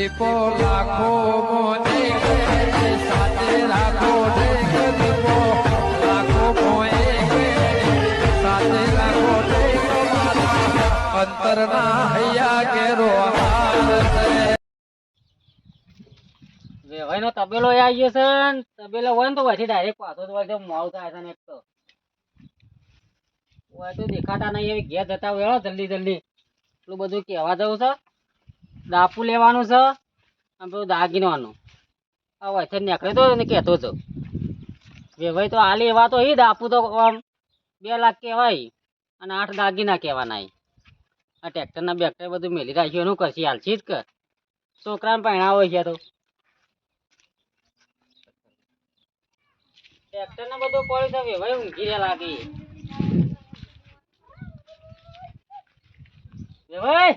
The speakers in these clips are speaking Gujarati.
દીપો લાખો મોને સાથે રાખો લાખો સાથે રાખો અંતરના હૈયા કેરો હાર છે. વેવાઈ નો તબેલો આવી ગયો છે તબેલો હોય ને તો પછી ડાયરેક્ટ પાછો તો વળી મોડું થાય છે ને એક તો. હોય તો દેખાતા નહીં એવી ઘેર જતા વેળો જલ્દી જલ્દી. એટલું બધું કહેવા જવું છે. દાપુ લેવાનું છે અને પેલું દાગીનવાનું. આ વચ્ચે નીકળે તો ને કહેતો હતો વેવાઈ તો હાલી એવા તો એ દાપુ તો આમ બે લાખ કહેવાય અને આઠ દાગીના કહેવાના આ ટ્રેક્ટરના બેક્ટર બધું મેલી રાખ્યું, એનું કરશી હાલશી જ કર. છોકરાને પહેણાવો છે તો. ટ્રેક્ટર ને બધું પડ્યું છે ભાઈ ઊંઘી રહ્યા લાગી. ભાઈ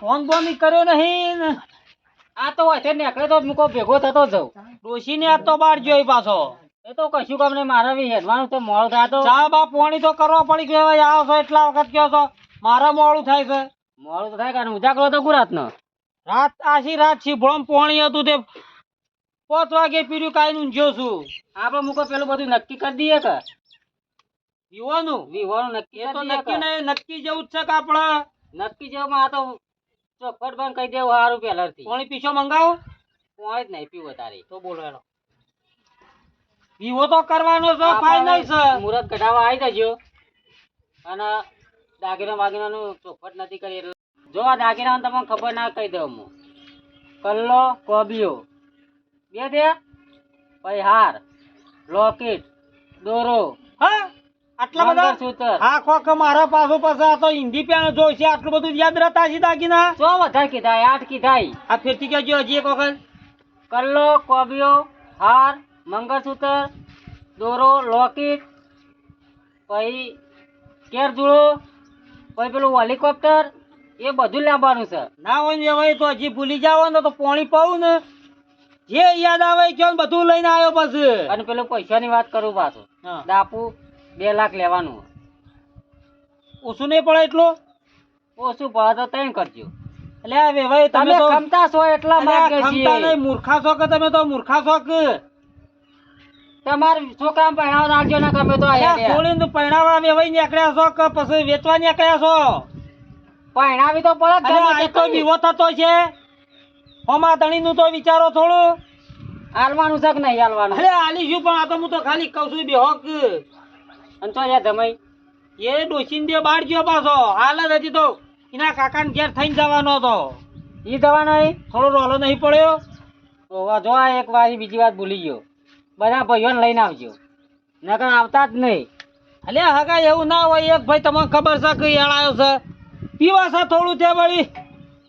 ફોન બોન કર્યો નહીં. આ તો હોય નીકળે તો મૂકો ભેગો થતો જઉં. ડોશીને આજ તો બહાર જોઈ પાછો. એ તો કશું કામ નહીં મારા બી હેડવાનું તો મોડું થાય તો. ચા બા પોણી તો કરવા પડી ગયો આવો છો એટલા વખત કયો છો? મારા મોડું થાય છે. મોડું તો થાય કારણ ઉજાગરો તો ગુરાત નો રાત આશી રાત છીભળમ પોણી હતું તે. પાંચ વાગે પીર્યું કાઈ નું જ્યો છું. આપડે મૂકો પેલું બધું નક્કી કરી દઈએ કે. પીવાનું વિહોણું નક્કી એ તો નક્કી નહીં નક્કી જેવું જ છે કે આપણે? નક્કી જેવું આ તો ચોખવટ બંધ કહી દેવું સારું પહેલાથી. પોણી પીછો મંગાવો. કોઈ જ નહીં પીવો તારી તો બોલો પીવો તો કરવાનો છે ફાઈનલ છે. મુહૂર્ત કઢાવવા આવી જજો. અને દાગીના વાગીનાનું ચોખવટ નથી કરી એટલે જો આ દાગીના તમને ખબર ના કહી દઉં હું. કલ્લો કોબીઓ બે દે. પછી હાર લોકેટ દોરો. હા? આટલા બધા હા ખોખ મારા પાછો પાસે આ તો હિન્દી પ્યાણ જોઈ છે આટલું બધું યાદ રહેતા છે દાગીના? ચો વધારે કીધા આઠ કીધા આ ફેરથી કહેજો હજી એક વખત. કલ્લો કોબિયો હાર મંગળસૂત્ર દોરો લોકેટ પછી કેર જુળો પછી પેલું હેલિકોપ્ટર એ બધું લાવવાનું છે. ના હોય ને હવે તો હજી ભૂલી જાવ ને તો પોણી પાવું ને. જે યાદ આવે કે ને બધું લઈને આવ્યો પછી. અને પેલું પૈસાની વાત કરું પાછું. દાપુ બે લાખ લેવાનું ઓછું નહીં પડે એટલું? ઓછું પડે તો ત્રણ કરજો. એટલે આ વેવાઈ તમે ક્ષમતા છો એટલા માટે ક્ષમતા નહીં મૂર્ખા છો કે તમે તો મૂર્ખા છો કે? તમારા છોકરા પહેણાવ રાખજો ને ગમે તો છોડીને પૈણાવા વેવાઈ નીકળ્યા છો કે પછી વેચવા નીકળ્યા છો? પહેણાવી તો પડે જ અલ્યા, ગમે આ તે તો કરી. દીવો થતો છે. હોમા ધણીનું તો વિચારો થોડું. હાલવાનું છે કે નહીં હાલવાનું? અરે આલી શું પણ આ તો હું તો ખાલી કહું છું બેહો કે. અને તો યાર એ ડોસીને દે બાર ગયો પાછો. હાલ જ હજી તો એના કાકાને ઘેર થઈને જવાનો હતો. એ જવાનો થોડો રોલો નહીં પડ્યો. તો જો આ એક વાર બીજી વાત ભૂલી ગયો. બધા ભાઈઓને લઈને આવજો. નકર આવતા જ નહીં. એટલે હગા એવું ના હોય એક ભાઈ તમને ખબર છે કે આવ્યો છે? પીવા છે થોડું તે વળી?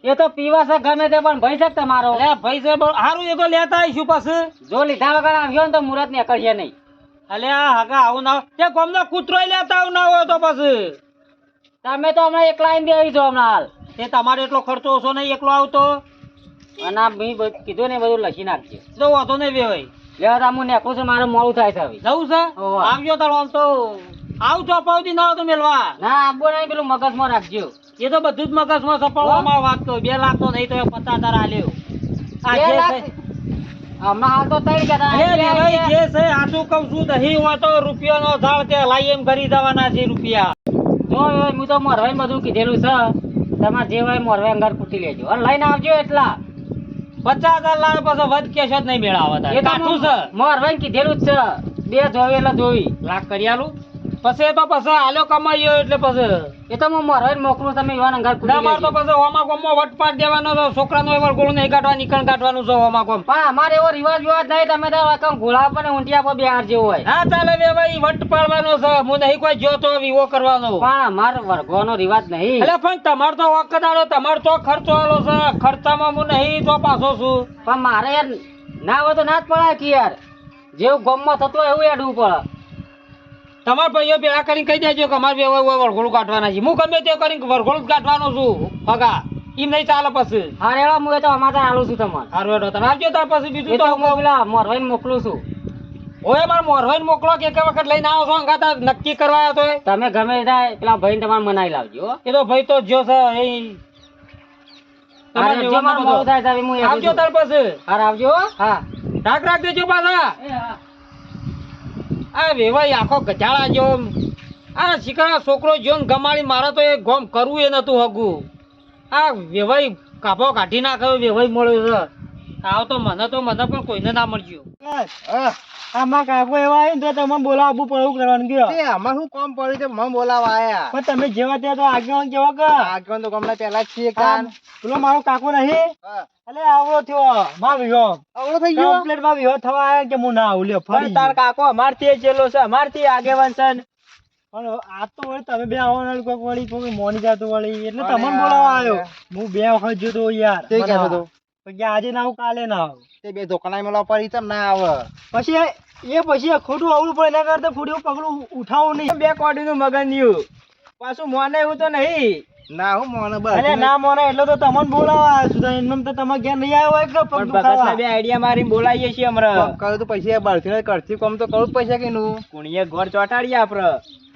એ તો પીવા છે ગમે તે પણ ભાઈ છે તમારો? ભાઈ છે સારું એ તો લેતા આવીશું પાછું. જો લીધા વગર આવ્યો ને તો મુહૂર્ત નીકળશે નહીં. અલ્યા હગા આવું ના. તે ગોમનો કૂતરો લેતા આવું ના હોય તો પછી. તમે તો હમણાં એકલા આવીને બેસી જાઓ હમણાં હાલ. તે તમારે એટલો ખર્ચો ઓછો નહીં એકલો આવતો? અને આ મેં કીધું ને બધું લખી નાખજો. તો વાંધો નહીં ભાઈ. લેવા તો હું નેકું છું મારે મોડું થાય છે હવે. જવું છે? આવજો તારો આમ તો આવજો અપાવતી ના આવો મેલવા. ના આબો નહીં પેલું મગજમાં રાખજો. એ તો બધું જ મગજમાં સપાવવામાં વાત તો બે લાખ તો નહીં તો પચાસ હજાર આલ્યો. હાલ તો ત્રણ કહેતા અરે બે ભાઈ જે છે સાચું કહું છું દહીં હોય તો રૂપિયાનો ઝાડ તે લાઈ એમ કરી દેવાના છે રૂપિયા. જો હું તો મોરવાઈ બધું કીધેલું છે. તમારે જે હોય મોરવાઈ અંગાર લેજો. અને લઈને આવજો એટલા. પચાસ હજાર લાખ પછી વધ કેશ જ નહીં મેળાવા તારે. એ કાઠું છે. મોરવાઈ કીધેલું જ છે. બે જોવી એટલે જોવી લાખ કરી આલું. પછી તો પછી આલો કમાયો એટલે પછી. એ તો હું મોરવાઈ મોકલું તમે યુવાન અંગાર ના માર તો પછી હોમા ગોમમાં વટપાટ દેવાનો તો છોકરાનો એવો ગોળ નહીં કાઢવા નીકળ કાઢવાનું છે હોમા ગોમ પણ અમારે એવો રિવાજ વિવાજ નહીં તમે તો એકમ ગોળા પર ઊંટિયા પર બિહાર જેવું હોય. હા ચાલે બે ભાઈ વટ પાડવાનો છે. હું નહીં કોઈ જોતો વિવો કરવાનો. પણ અમાર વર્ગવાનો રિવાજ નહીં. એટલે પણ તમાર તો વખત વખદારો તમાર તો ખર્ચો આલો છે. ખર્ચામાં હું નહીં તો પાછો છું. પણ મારે યાર ના હોય તો ના જ પડાય કે યાર. જેવું ગમમાં થતું હોય એવું એડવું પડે. તમારા ભાઈઓ ભેગા કરીને કહી દેજો કે અમારે બે વરઘોડું કાઢવાના છે. હું ગમે તે કરીને વરઘોડું જ કાઢવાનો છું હગા એમ નહીં ચાલે પછી. હારે રેડો હું તો અમારે આલું છું તમારે. હારું એડો તમે આવજો તાર પછી બીજું તો હું પેલા મોરવાઈને મોકલું છું. ઓય માર મોરવાઈને મોકલો કે એક વખત લઈને આવો છો અંગાતા નક્કી કરવા આવ્યો તો તમે ગમે ત્યાં પેલા ભાઈને તમારે મનાઈ લાવજો એ તો ભાઈ તો જો છે થાય એ આવજો તાર પછી. હારે આવજો હા. રાખ રાખ દેજો પાછા. આ વેવાઈ આખો ગજાળા જેવો આ શીખરા છોકરો જો ગમાડી મારે તો એ ગોમ કરવું એ નતું હગું. આ વેવાય કાપો કાઢી નાખ્યો વેવાય મળ્યો આવ તો મને તો મને પણ કોઈને ના મળજો. આમાં કાકો એવા આવીને તો તમે બોલાવવું પડવું કરવાનું ગયો. આમાં શું કોમ પડ્યું છે? મને બોલાવા આયા. પણ તમે જેવા ત્યાં તો આગેવાન કેવા કે? આગેવાન તો ગમલા પહેલા જ છીએ કાન. પેલો મારો કાકો નહીં? અલે આવડો થયો. માં વિહો. આવડો થઈ ગયો? કમ્પ્લેટમાં વિહો થવા આયા કે હું ના આવું? લ્યો ફરી તાર. કાકો અમારથી ચેલો છે અમારથી આગેવાન છે. પણ આ તો વળી તમે બે આવવાના કોઈક વળી કોઈ મોની જાતું વળી. એટલે તમને બોલાવા આવ્યો હું બે વખત જોતો યાર. તે કહેતો આજે ના આવું કાલે ના આવું. તે બે ધોકાના મળવા પડી તમ ના આવે. પછી એ પછી ખોટું આવડું પડે એના કરતા ખોટું પગલું ઉઠાવું નહીં. બે કોડીનું મગન ન્યુ પાછું મોને એવું તો નહીં. ના હું મોને બસ. અરે ના મોને એટલે તો તમને બોલાવા છું. તો એમને તો તમારે ઘેર નહીં આવ્યો હોય કે પગ દુખાવા? બે આઈડિયા મારી બોલાવીએ છીએ હમણાં. કહું તો પૈસા બળથી કરતી કોમ તો કરું પૈસા કે નું કુણીએ ઘર ચોટાડીએ આપણે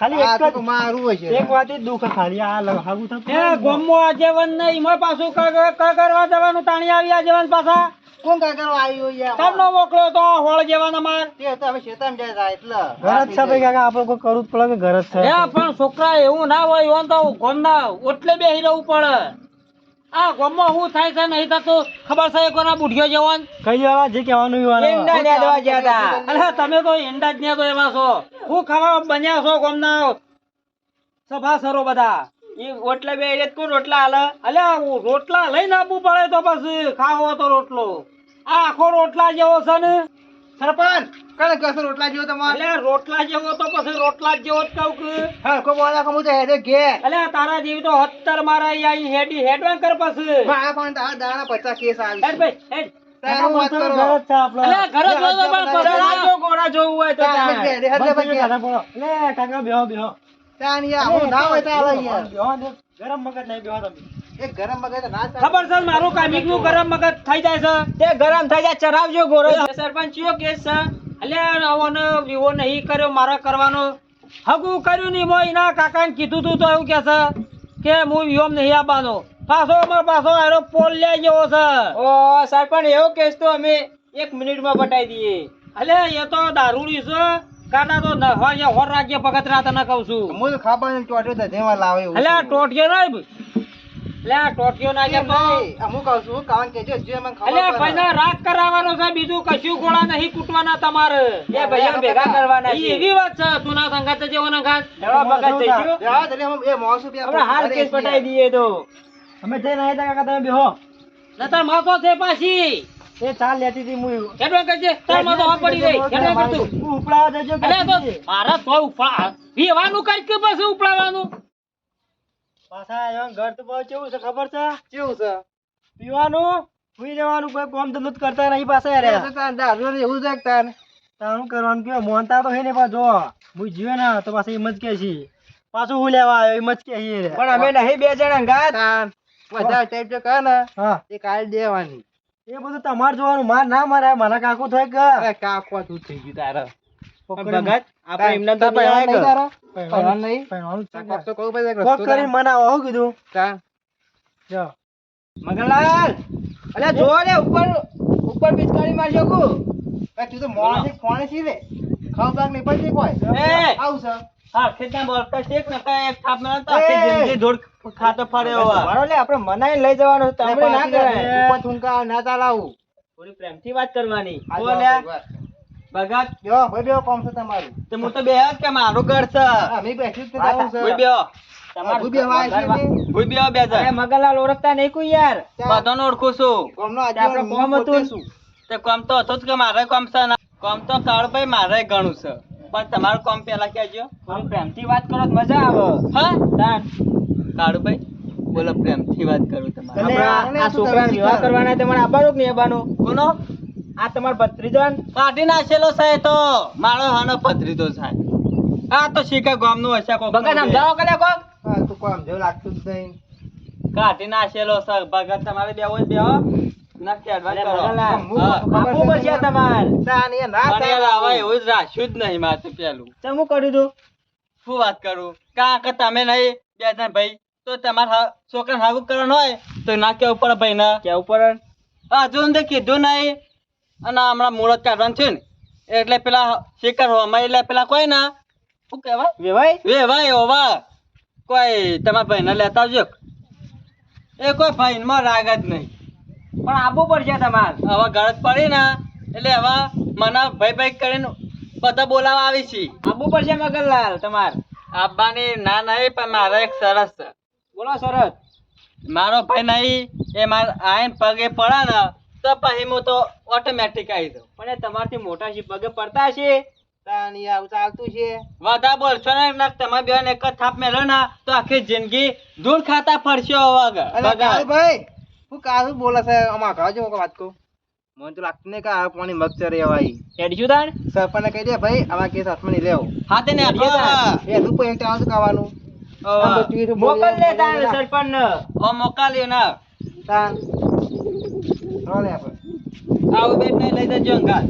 ખાલી એક જ મારું હશે એક વાત દુખ ખાલી આ લગાવું થતું એ ગોમો આજીવન ને ઈમાં પાછું ક- ક- ક- કરવા જવાનું તાણી આવી આજીવન પાછા? કોણ કાકા આવ્યો યાર? તમને મોકલો તો હોળ જેવાના માર તે તો હવે શેતાન જાય તા એટલે ઘર જ છે ભાઈ કાકા આપણે કોઈ કરવું જ પડે કે ઘર જ છે? એ પણ છોકરા એવું ના હોય એવું તો ગોમના ઓટલે બેહી રહેવું પડે. આ ગોમમાં શું થાય છે નહીં થતું ખબર છે કોના બુઢિયો જવાન? કઈ દેવા જે કહેવાનું હોય એવાનું. અરે તમે તો ઈંડા જ ને તો છો. શું ખાવા બન્યા છો ગોમના? સભાસરો બધા. ઓટલા બે એટલે કોણ રોટલા હાલે. અલ્યા રોટલા લઈને આપવું પડે તો પછી ખાવો તો રોટલો. આ આખો રોટલા જેવો છે ને? સરપંચ કને કસો રોટલા જેવો તમારે. અલે રોટલા જેવો તો પછી રોટલા જેવો જ કહું કે. હા કો બોલા કમુ તો હેડે ઘે અલે તારા જેવી તો હત્તર મારા અહીં હેડી હેડવાન કર પછી. આ પણ તારા દાણા પચાસ કેસ આવી હેડ ભાઈ હેડ. ઘોડા. ગરમ મગજ નહીં બેહો તમે. ગરમ મગજ ખબર છે મારું કામિકનું ગરમ મગજ થઈ જાય છે? તે ગરમ થઈ જાય ચરાવજો ગોરો. સરપંચ કયો કેસ છે? અલ્યા આવવાનો વિવો નહીં કર્યો મારે કરવાનો હગું કર્યું નહીં મોય એના કાકાને કીધું તું તો એવું કે છે કે હું વિહોમ નહીં આવવાનો પાછો અમારો પાછો આરો પોલ લે જેવો છે. ઓ સરપંચ એવો કેસ તો અમે એક મિનિટમાં પટાઈ દઈએ. અલ્યા એ તો દારૂડી છે. કાના તો હોય હોર ભગત રાત ન કહું છું. હું તો ખાબર ને ચોટ્યો તો જેમાં લાવે અલ્યા. નહીં. અલ્યા ટોટિયો ના કે તો હું કહું છું કાવન કેજો જે મને ખબર અલ્યા પડે. ભાઈ રાગ કરાવવાનો છે બીજું કશું ગોળા નહીં કૂટવાના તમારે. એ ભાઈઓ ભેગા કરવાના છે. એવી વાત છે તું ના સંગાત જેવો ના ઘાત એવા ભગત જઈશું યા, તને હમ- એ મોણસો બે આપણે હાલ કેસ પટાઈ દઈએ તો. અમે જઈને આવ્યા કાકા તમે બેહો. નતર માથો છે પાછી. એ ચાલ લેતી હતી હું હેડવા કરજે તાર માથો હા પડી ગઈ. હેડવા કરતું. હું ઉપડાવા દેજો અલ્યા તો મારા તો ઉપડા વીવાનું કઈ કે પછી ઉપડાવાનું? પાછા આવ્યા ઘર તો બહુ કેવું છે ખબર છે? કેવું છે? પીવાનું? સુઈ જવાનું કોઈ કોમ ધંધો કરતા નહીં પાછા યાર. તો તાન દારૂ એવું જ એક તારું. કરવાનું કે મોનતા તો હે ને પાછો. જો હું જીવે ના તો પાછા એમ જ કે છે. પાછું હું લેવા આવ્યો એમ જ કે છે પણ અમે નહીં બે જણા તાન. વધારે ટાઈપ જો કહે ને. હા. એ કાઢી દેવાની. એ બધું તમારે જોવાનું માર ના મારે મારા કાકો થાય કે. અરે તું થઈ ગયું તારે. ભગત આપણે એમને તો પહેરવાનું નહીં તારે? પહેરવાનું નહીં? પહેરવાનું જ છે કોક તો કહું પછી કોક રસ્તો કરીને તાન. કીધું તાન. જો મગનલાલ અલે જો લે ઉપર ઉપર પિચકારી મારજો કુ એ તું તો મોણા કોણે છે રે? ખાવ બાગ નહીં પડતી કોઈ. એ! આવું છે. હા ખેતના બોલતા શેક ને કઈ એક થાપ ના તો આખી આખી જિંદગી જિંદગી ખાતો ફરે હોવા લે આપણે મનાઈ લઈ જવાનું ના પાછી ઉપર થૂંકા ના ચાલાવું. થોડી પ્રેમથી વાત કરવાની બોલ જો, ભગત બેહો, ભાઈ બેહો, કોમ છે તમારું. તે હું તો બે કે મારું ઘર છે. અમે બેસી જ તે છે. ભાઈ બેહો હા, બેહો બે જણ. મગનલાલ ઓળખતા નહીં કોઈ યાર. ત્યાં ઓળખું છું. ગામનો તે આપણે કોમ હતું. તે કોમ તો હતું જ કે મારે કોમ છે ને. કોમ તો કાળભાઈ મારે ઘણું છે. પણ તમારું કોમ પેલા કહેજો. થોડી પ્રેમથી વાત કરો મજા આવે. હા? તાન. કાળુભાઈ બોલો પ્રેમથી વાત કરું તમારે. આ શું છોકરાને વિવાહ કરવાના તમારે આવવાનું કે નહીં કોનો આ તમારો ભત્રીજો કાઢી નાખેલો છે તો. મારો હાનો ભત્રીજો છે આ તો શીખા ગામનું હશે કોક. ભગત સમજાવો કલે કોક? હા, તો કોઈ સમજાવું લાગતું જ નહીં. કાઢી નાખેલો છે ભગત તમારે ના ના. હવે બે તો તમારે છોકરા હાગું કરવાનું હોય તો ના કેવું પડે ભાઈ ના કેવું પડે? હજુ કીધું નહીં. અને હમણાં મુહૂર્ત કાઢવાનું થયું ને એટલે પેલા શિખર હોવામાં એટલે પેલા કોઈ ના શું કહેવાય? વેવાય વે ભાઈ ઓવા કોઈ તમારા ભાઈને લેતા આવજો. એ કોઈ ભાઈમાં રાગ જ નહીં. પણ આબુ પડશે તમારે. હવે ગળત પડી ને એટલે હવે મને ભાઈ ભાઈ કરીને બધા બોલાવા આવી છે. આબુ પડશે મગનલાલ તમારે. આપવાની ના નહીં પણ મારે એક સરસ છે. બોલો સરસ. મારો ભાઈ નહીં એ મારે આઈને પગે પડે ને તો પછી હું તો ઓટોમેટિક આવી દઉં પણ એ તમારથી મોટા છે પગે પડતા છે તાન એ આવું ચાલતું છે. વધારે બોલશો ને એટલે તમે બેન એક જ થાપ મેલો ને તો આખી જિંદગી ધૂળ ખાતા ફરશો હવે આગળ. અરે બગાડ. કાળુભાઈ, હું કાળું બોલે છે આમાં ઘર જો વાત કહું મને તો લાગતું નહીં કે આ પાણી મગચર એવાય હેડશું તાણ. સરપંચને કહી દે ભાઈ આવા કેસ હાથમાં નહીં લેવો. હા તેને એ આવતું ખાવાનું? મોકલ તાણ ના. સરપંચ મોકલ્યો ના. તાન. રોલે આપણે. આવું બેટ નહીં લઈ જજો અંગાર